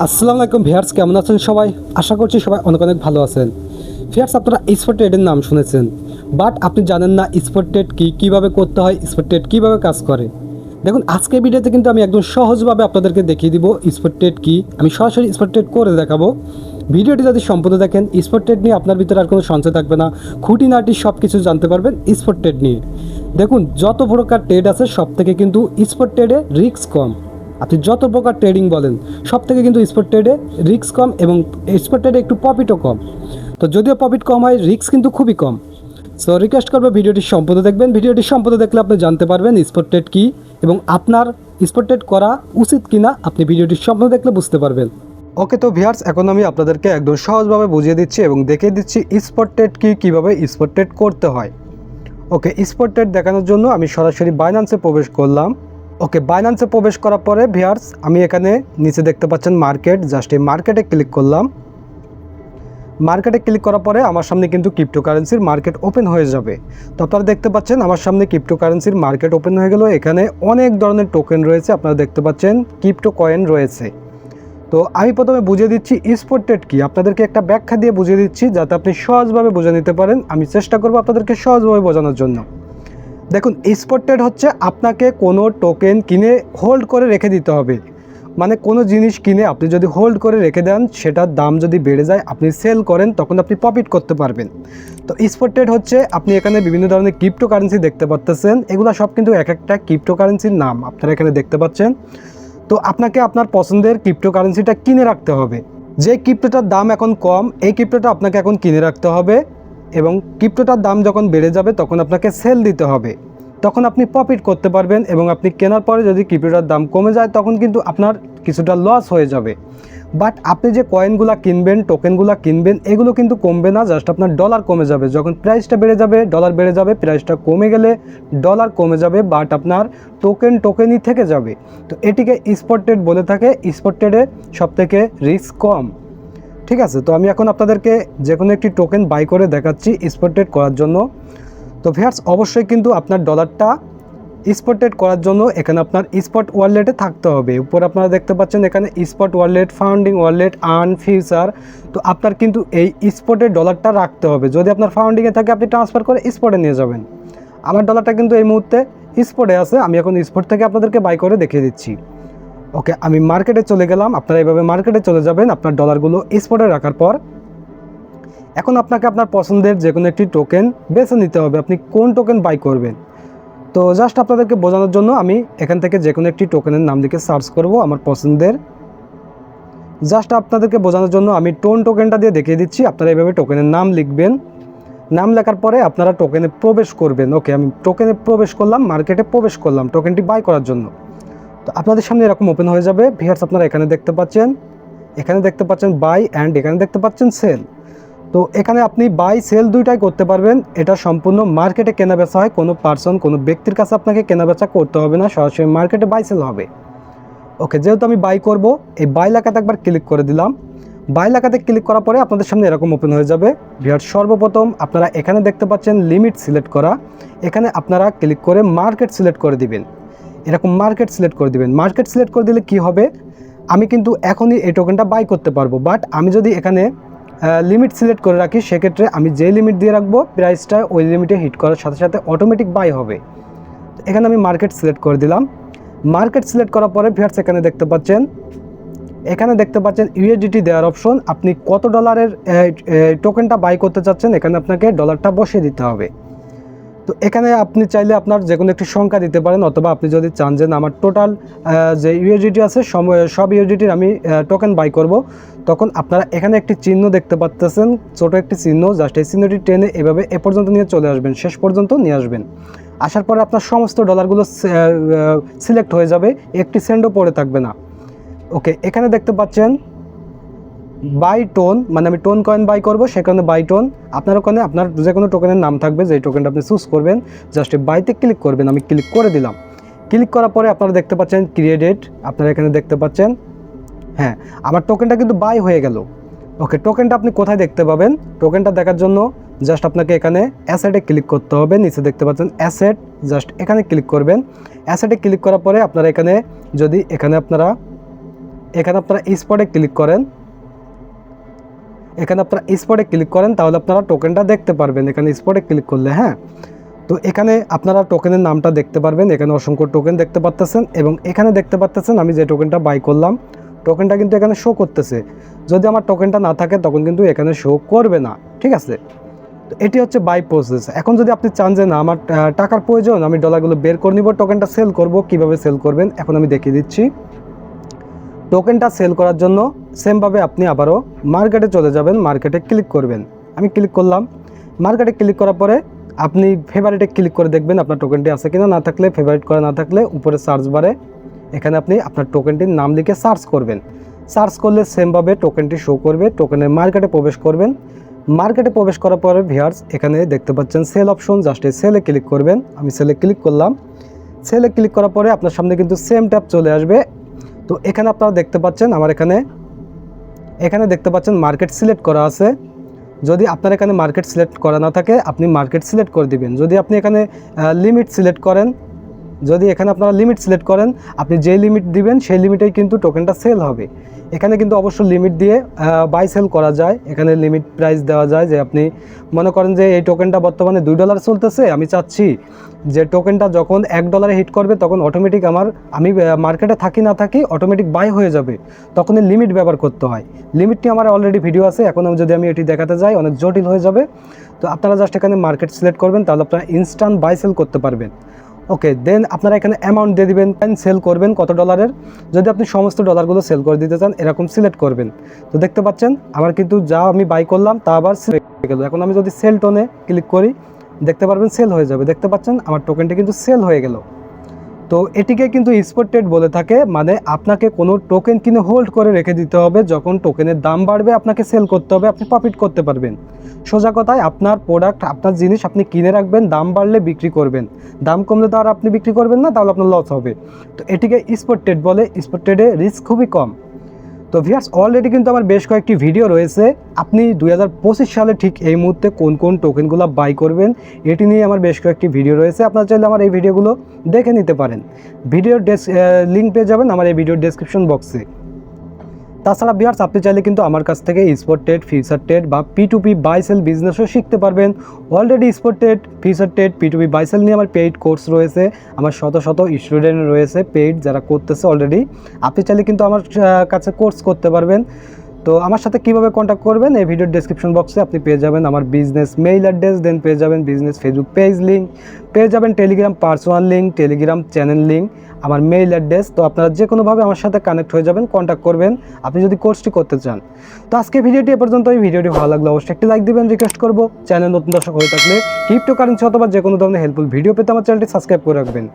আসসালামু আলাইকুম ভিয়ার্স কেমন আছেন সবাই? আশা করছি সবাই অনেক অনেক ভালো আছেন। ভিয়ার্স আপনারা স্পট ট্রেডের নাম শুনেছেন বাট আপনি জানেন না স্পট ট্রেড কী, কীভাবে করতে হয় স্পট ট্রেড কীভাবে কাজ করে। দেখুন, আজকের ভিডিওতে কিন্তু আমি একদম সহজভাবে আপনাদেরকে দেখিয়ে দিব স্পট ট্রেড কী। আমি সরাসরি স্পট ট্রেড করে দেখাবো। ভিডিওটি যদি সম্পূর্ণ দেখেন স্পট ট্রেড নিয়ে আপনার ভিতরে আর কোনো সঞ্চয় থাকবে না। খুঁটিনাটি সব কিছু জানতে পারবেন স্পট ট্রেড নিয়ে। দেখুন, যত প্রকার ট্রেড আছে সব থেকে কিন্তু স্পট ট্রেডে রিস্ক কম। আপনি যত প্রকার ট্রেডিং বলেন সব থেকে কিন্তু স্পট ট্রেডে রিস্ক কম এবং স্পট ট্রেডে একটু প্রফিটও কম। তো যদিও প্রফিট কম হয় রিস্ক কিন্তু খুবই কম। সো রিকোয়েস্ট করব ভিডিওটি সম্পূর্ণ দেখবেন। ভিডিওটি সম্পূর্ণ দেখলে আপনি জানতে পারবেন স্পট ট্রেড কী এবং আপনার স্পট ট্রেড করা উচিত কিনা। আপনি ভিডিওটি সম্পূর্ণ দেখলে বুঝতে পারবেন। ওকে তো ভিয়ার্স এখন আমি আপনাদেরকে একদম সহজভাবে বুঝিয়ে দিচ্ছি এবং দেখিয়ে দিচ্ছি স্পট ট্রেড কী, কীভাবে স্পট ট্রেড করতে হয়। ওকে স্পট ট্রেড দেখানোর জন্য আমি সরাসরি বাইন্যান্সে প্রবেশ করলাম। ওকে বাইন্যান্সে প্রবেশ করার পরে ভিয়ার্স আমি এখানে নিচে দেখতে পাচ্ছেন মার্কেট জাস্ট এই মার্কেটে ক্লিক করলাম। মার্কেটে ক্লিক করার পরে আমার সামনে কিন্তু ক্রিপ্টোকারেন্সির মার্কেট ওপেন হয়ে যাবে। তো আপনারা দেখতে পাচ্ছেন, আমার সামনে ক্রিপ্টোকারেন্সির মার্কেট ওপেন হয়ে গেল। এখানে অনেক ধরনের টোকেন রয়েছে, আপনারা দেখতে পাচ্ছেন ক্রিপ্টো কয়েন রয়েছে। তো আমি প্রথমে বুঝিয়ে দিচ্ছি স্পট ট্রেড কি? আপনাদেরকে একটা ব্যাখ্যা দিয়ে বুঝিয়ে দিচ্ছি, যাতে আপনি সহজভাবে বুঝে নিতে পারেন। আমি চেষ্টা করব আপনাদেরকে সহজভাবে বোঝানোর জন্য। দেখুন স্পট ট্রেড হচ্ছে আপনাকে কোনো টোকেন কিনে হোল্ড করে রেখে দিতে হবে। মানে কোনো জিনিস কিনে আপনি যদি হোল্ড করে রেখে দেন, সেটার দাম যদি বেড়ে যায়, আপনি সেল করেন, তখন আপনি প্রফিট করতে পারবেন। তো স্পট ট্রেড হচ্ছে, আপনি এখানে বিভিন্ন ধরনের ক্রিপ্টো কারেন্সি দেখতে পাচ্তেছেন এগুলো সব কিন্তু এক একটা ক্রিপ্টো কারেন্সির নাম আপনারা এখানে দেখতে পাচ্ছেন। তো আপনাকে আপনার পছন্দের ক্রিপ্টো কারেন্সিটা কিনে রাখতে হবে। যে ক্রিপ্টোটার দাম এখন কম, এই ক্রিপ্টোটা আপনাকে এখন কিনে রাখতে হবে। এবং ক্রিপ্টোটার দাম যখন বেড়ে যাবে, তখন আপনাকে সেল দিতে হবে। তখন আপনি প্রফিট করতে পারবেন এবং আপনি কেনার পরে যদি ক্রিপ্টোটার দাম কমে যায়, তখন কিন্তু আপনার কিছুটা লস হয়ে যাবে। বাট আপনি যে কয়েনগুলো কিনবেন টোকেনগুলো কিনবেন, এগুলো কিন্তু কমবে না জাস্ট আপনার ডলার কমে যাবে। যখন প্রাইসটা বেড়ে যাবে ডলার বেড়ে যাবে প্রাইসটা কমে গেলে ডলার কমে যাবে বাট আপনার টোকেন টোকেনই থেকে যাবে। তো এটিকে স্পট ট্রেড বলে থাকে। স্পট ট্রেডে সবথেকে রিস্ক কম। ঠিক আছে, তো আমি এখন আপনাদেরকে যে কোনো একটি টোকেন বাই করে দেখাচ্ছি স্পট ট্রেড করার জন্য। তো ভিয়ার্স অবশ্যই কিন্তু আপনার ডলারটা স্পট ট্রেড করার জন্য এখানে আপনার স্পট ওয়ালেটে থাকতে হবে। উপর আপনারা দেখতে পাচ্ছেন এখানে spot wallet funding wallet earn future তো আপনার কিন্তু এই স্পটের ডলারটা রাখতে হবে। যদি আপনার ফাউন্ডিংয়ে থাকে, আপনি ট্রান্সফার করে স্পটে নিয়ে যাবেন। আমার ডলারটা কিন্তু এই মুহূর্তে স্পটে আছে, আমি এখন স্পট থেকে আপনাদেরকে বাই করে দেখিয়ে দিচ্ছি। ওকে আমি মার্কেটে চলে গেলাম, আপনারা এইভাবে মার্কেটে চলে যাবেন, আপনার ডলারগুলো স্পটে রাখার পর। এখন আপনাকে আপনার পছন্দের যে কোনো একটি টোকেন বেছে নিতে হবে, আপনি কোন টোকেন বাই করবেন। তো জাস্ট আপনাদেরকে বোঝানোর জন্য আমি এখান থেকে যে কোনো একটি টোকেনের নাম লিখে সার্চ করব আমার পছন্দের। জাস্ট আপনাদেরকে বোঝানোর জন্য আমি টোন টোকেনটা দিয়ে দেখিয়ে দিচ্ছি, আপনারা এইভাবে টোকেনের নাম লিখবেন। নাম লেখার পরে আপনারা টোকেনে প্রবেশ করবেন। ওকে আমি টোকেনে প্রবেশ করলাম মার্কেটে প্রবেশ করলাম টোকেনটি বাই করার জন্য। তো আপনাদের সামনে এরকম ওপেন হয়ে যাবে। ভিয়ার্স আপনারা এখানে দেখতে পাচ্ছেন, এখানে দেখতে পাচ্ছেন বাই অ্যান্ড এখানে দেখতে পাচ্ছেন সেল তো এখানে আপনি বাই সেল দুইটাই করতে পারবেন। এটা সম্পূর্ণ মার্কেটে কেনা বেচা হয়। কোনো পার্সন কোনো ব্যক্তির কাছে আপনাকে কেনা বেচা করতে হবে না। সরাসরি মার্কেটে বাই সেল হবে। ওকে যেহেতু আমি বাই করব, এই বাই লেখাতে একবার ক্লিক করে দিলাম। বাই লেখাতে ক্লিক করার পরে আপনাদের সামনে এরকম ওপেন হয়ে যাবে। ভিয়ার সর্বপ্রথম আপনারা এখানে দেখতে পাচ্ছেন লিমিট সিলেক্ট করা। এখানে আপনারা ক্লিক করে মার্কেট সিলেক্ট করে দিবেন। এরকম মার্কেট সিলেক্ট করে দিবেন। মার্কেট সিলেক্ট করে দিলে কি হবে? আমি কিন্তু এখনই এই টোকেনটা বাই করতে পারব। বাট আমি যদি এখানে লিমিট সিলেক্ট করে রাখি, সেক্ষেত্রে আমি যে লিমিট দিয়ে রাখব প্রাইসটা ওই লিমিটে হিট করার সাথে সাথে অটোমেটিক বাই হবে। এখানে আমি মার্কেট সিলেক্ট করে দিলাম। মার্কেট সিলেক্ট করার পরে ভিয়ার্স এখানে দেখতে পাচ্ছেন, এখানে দেখতে পাচ্ছেন ইউএসডিটি দেওয়ার অপশন আপনি কত ডলারের টোকেনটা বাই করতে চাচ্ছেন, এখানে আপনাকে ডলারটা বসিয়ে দিতে হবে। তো এখানে আপনি চাইলে আপনার যে কোনো একটি সংখ্যা দিতে পারেন, অথবা আপনি যদি চান যে আমার টোটাল যে ইউএসডিটি আছে সব ইউএসডিটির আমি টোকেন বাই করব। তখন আপনারা এখানে একটি চিহ্ন দেখতে পাচ্তেছেন ছোট একটি চিহ্ন জাস্ট এই চিহ্নটি টেনে এভাবে এ পর্যন্ত নিয়ে চলে আসবেন, শেষ পর্যন্ত নিয়ে আসবেন। আসার পরে আপনার সমস্ত ডলারগুলো সিলেক্ট হয়ে যাবে, একটি সেন্ডও পড়ে থাকবে না। ওকে এখানে দেখতে পাচ্ছেন বাই টোন মানে আমি টোন কয়েন বাই করব সেখানে বাই টোন আপনার ওখানে, আপনার যে কোনো টোকেনের নাম থাকবে যে টোকেনটা আপনি চুজ করবেন জাস্ট বাইতে ক্লিক করবেন, আমি ক্লিক করে দিলাম। ক্লিক করার পরে আপনারা দেখতে পাচ্ছেন ক্রিয়েটেড আপনারা এখানে দেখতে পাচ্ছেন। হ্যাঁ আমার টোকেনটা কিন্তু বাই হয়ে গেল। ওকে টোকেনটা আপনি কোথায় দেখতে পাবেন? টোকেনটা দেখার জন্য জাস্ট আপনাকে এখানে অ্যাসেটে ক্লিক করতে হবে, নিচে দেখতে পাচ্ছেন অ্যাসেট জাস্ট এখানে ক্লিক করবেন। অ্যাসেটে ক্লিক করার পরে আপনারা এখানে যদি, এখানে আপনারা এখানে আপনারা স্পটে ক্লিক করেন এখানে আপনারা স্পটে ক্লিক করেন, তাহলে আপনারা টোকেনটা দেখতে পারবেন। এখানে স্পটে ক্লিক করলে হ্যাঁ? তো এখানে আপনারা টোকেনের নামটা দেখতে পারবেন। এখানে অসংখ্য টোকেন দেখতে পারতেছেন এবং এখানে দেখতে পারতেছেন, আমি যে টোকেনটা বাই করলাম টোকেনটা কিন্তু এখানে শো করতেছে। যদি আমার টোকেনটা না থাকে, তখন কিন্তু এখানে শো করবে না। ঠিক আছে? তো এটি হচ্ছে বাই প্রসেস এখন যদি আপনি চান যে, না, আমার টাকার প্রয়োজন, আমি ডলারগুলো বের করে নিব টোকেনটা সেল করব, কীভাবে সেল করবেন? এখন আমি দেখিয়ে দিচ্ছি। টোকেনটা সেল করার জন্য সেমভাবে আপনি আবারও মার্কেটে চলে যাবেন, মার্কেটে ক্লিক করবেন। আমি ক্লিক করলাম। মার্কেটে ক্লিক করার পরে আপনি ফেভারিটে ক্লিক করে দেখবেন আপনার টোকেনটি আছে কিনা, না থাকলে ফেভারিট করা না থাকলে উপরে সার্চ বারে এখানে আপনি আপনার টোকেনটির নাম লিখে সার্চ করবেন। সার্চ করলে সেমভাবে টোকেনটি শো করবে টোকেনের মার্কেটে প্রবেশ করবেন। মার্কেটে প্রবেশ করার পরে ভিয়ার্স এখানে দেখতে পাচ্ছেন সেল অপশন জাস্ট এই সেলে ক্লিক করবেন। আমি সেলে ক্লিক করলাম। সেলে ক্লিক করার পরে আপনার সামনে কিন্তু সেম ট্যাব চলে আসবে। তো এখানে আপনারা দেখতে পাচ্ছেন আমার এখানে এখানে দেখতে পাচ্ছেন মার্কেট সিলেক্ট করা আছে। যদি আপনার এখানে মার্কেট সিলেক্ট করা না থাকে, আপনি মার্কেট সিলেক্ট করে দিবেন। যদি আপনি এখানে লিমিট সিলেক্ট করেন যদি এখানে আপনারা লিমিট সিলেক্ট করেন, আপনি যে লিমিট দিবেন, সেই লিমিটেই কিন্তু টোকেনটা সেল হবে। এখানে কিন্তু অবশ্য লিমিট দিয়ে বাই সেল করা যায়। এখানে লিমিট প্রাইস দেওয়া যায় যে আপনি মনে করেন যে এই টোকেনটা বর্তমানে দুই ডলার চলতেছে, আমি চাচ্ছি যে টোকেনটা যখন এক ডলারে হিট করবে, তখন অটোমেটিক আমার, আমি মার্কেটে থাকি না থাকি অটোমেটিক বাই হয়ে যাবে। তখন লিমিট ব্যবহার করতে হয়। লিমিটটি আমার অলরেডি ভিডিও আছে, এখন যদি আমি এটি দেখাতে যাই, অনেক জটিল হয়ে যাবে। তো আপনারা জাস্ট এখানে মার্কেট সিলেক্ট করবেন, তাহলে আপনারা ইনস্ট্যান্ট বাই সেল করতে পারবেন। ওকে দেন আপনারা এখানে অ্যামাউন্ট দিয়ে দিবেন সেল করবেন কত ডলারের যদি আপনি সমস্ত ডলারগুলো সেল করে দিতে চান, এরকম সিলেক্ট করবেন। তো দেখতে পাচ্ছেন, আমার কিন্তু যা আমি বাই করলাম, তা আবার সিলেক্ট হয়ে গেল। এখন আমি যদি সেল টোনে ক্লিক করি, দেখতে পারবেন সেল হয়ে যাবে। দেখতে পাচ্ছেন, আমার টোকেনটি কিন্তু সেল হয়ে গেল। তো এটিকে কিন্তু স্পট ট্রেড বলে থাকে মানে আপনাকে কোনো টোকেন কিনে হোল্ড করে রেখে দিতে হবে, যখন টোকেনের দাম বাড়বে আপনাকে সেল করতে হবে, আপনি প্রফিট করতে পারবেন। সোজা কথায় আপনার প্রোডাক্ট আপনার জিনিস আপনি কিনে রাখবেন, দাম বাড়লে বিক্রি করবেন। দাম কমলে তো আর আপনি বিক্রি করবেন না, তাহলে আপনার লস হবে। তো এটিকে স্পট ট্রেড বলে স্পট ট্রেডে রিস্ক খুবই কম। তো ভিয়ার্স অলরেডি কিন্তু আমার বেশ কয়েকটি ভিডিও রয়েছে। আপনি দু হাজার পঁচিশ সালে ঠিক এই মুহূর্তে কোন কোন টোকেনগুলো বাই করবেন, এটি নিয়ে আমার বেশ কয়েকটি ভিডিও রয়েছে। আপনার চাইলে আমার এই ভিডিওগুলো দেখে নিতে পারেন। ভিডিওর ডেস লিঙ্ক পেয়ে যাবেন আমার এই ভিডিওর ডেসক্রিপশন বক্সে তাছাড়া বিহার, আপনি চাইলে কিন্তু আমার কাছ থেকে স্পোর্ট টেড ফিউচার টেড বা পি টু পি বাইসেল বিজনেসও শিখতে পারবেন। Already sported future Ted P two P বাইসেল নিয়ে আমার পেইড কোর্স রয়েছে। আমার শত শত স্টুডেন্ট রয়েছে পেইড যারা করতেছে অলরেডি আপনি চাইলে কিন্তু আমার কাছে কোর্স করতে পারবেন। তো আমার সাথে কীভাবে কন্ট্যাক্ট করবেন, এই ভিডিওর ডেসক্রিপশন বক্সে আপনি পেয়ে যাবেন আমার বিজনেস মেইল অ্যাড্রেস দেন পেয়ে যাবেন বিজনেস ফেসবুক পেজ লিঙ্ক পেয়ে যাবেন Telegram personal link Telegram channel link আমার মেইল অ্যাড্রেস তো আপনারা যে কোনোভাবে আমার সাথে কানেক্ট হয়ে যাবেন কন্ট্যাক্ট করবেন। আপনি যদি কোর্সটি করতে চান। তো আজকে ভিডিওটি এ পর্যন্ত এই ভিডিওটি ভালো লাগলে অবশ্যই একটি লাইক দেবেন রিকোয়েস্ট করব। চ্যানেল নতুন দর্শক হয়ে থাকলে ক্রিপ্টো কারেন্সি অথবা যে কোনো ধরনের হেল্পফুল ভিডিও পেতে আমার চ্যানেলটি সাবস্ক্রাইব করে রাখবেন।